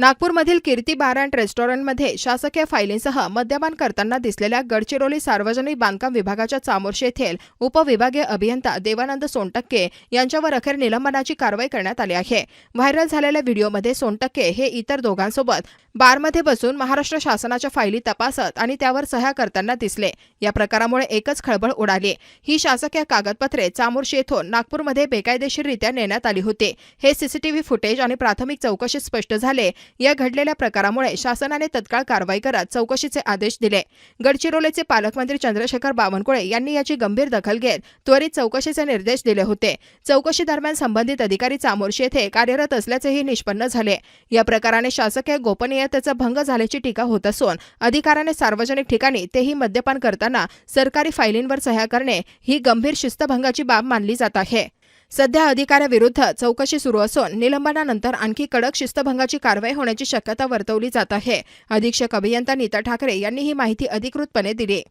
नागपूरमधील कीर्ती bar and रेस्टॉरंटमध्ये शासकीय फायलींसह मद्यपान करताना दिसलेल्या गडचिरोली सार्वजनिक बांधकाम विभागाच्या चामोर्शी येथील उपविभागीय अभियंता देवानंद सोनटक्के यांच्यावर अखेर निलंबनाची कारवाई करण्यात आली आहे. व्हायरल झालेल्या व्हिडिओमध्ये सोनटक्के हे इतर दोघांसोबत बारमध्ये बसून महाराष्ट्र शासनाच्या फायली तपासत आणि त्यावर सह्या करताना दिसले. या प्रकारामुळे एकच खळबळ उडाली. ही शासकीय कागदपत्रे चामोर्शी येथून नागपूरमध्ये बेकायदेशीररित्या नेण्यात आली होती. हे सीसीटीव्ही फुटेज आणि प्राथमिक चौकशीत स्पष्ट झाले या घडलेल्या प्रकारामुळे शासनाने तत्काळ कारवाई करत चौकशीचे आदेश दिले. गडचिरोलीचे पालकमंत्री चंद्रशेखर बावनकुळे यांनी याची गंभीर दखल घेत त्वरित चौकशीचे निर्देश दिले होते. चौकशी दरम्यान संबंधित अधिकारी चामोर्शी येथे कार्यरत असल्याचेही निष्पन्न झाले. या प्रकाराने शासकीय गोपनीयतेचा भंग झाल्याची टीका होत असून अधिकाऱ्याने सार्वजनिक ठिकाणी तेही मद्यपान करताना सरकारी फायलींवर सह्या करणे ही गंभीर शिस्तभंगाची बाब मानली जात आहे. सध्या अधिकाऱ्याविरुद्ध चौकशी सुरू असून निलंबनानंतर आणखी कडक शिस्तभंगाची कारवाई होण्याची शक्यता वर्तवली जात आहे. अधीक्षक अभियंता नीता ठाकरे यांनी ही माहिती अधिकृतपणे दिली.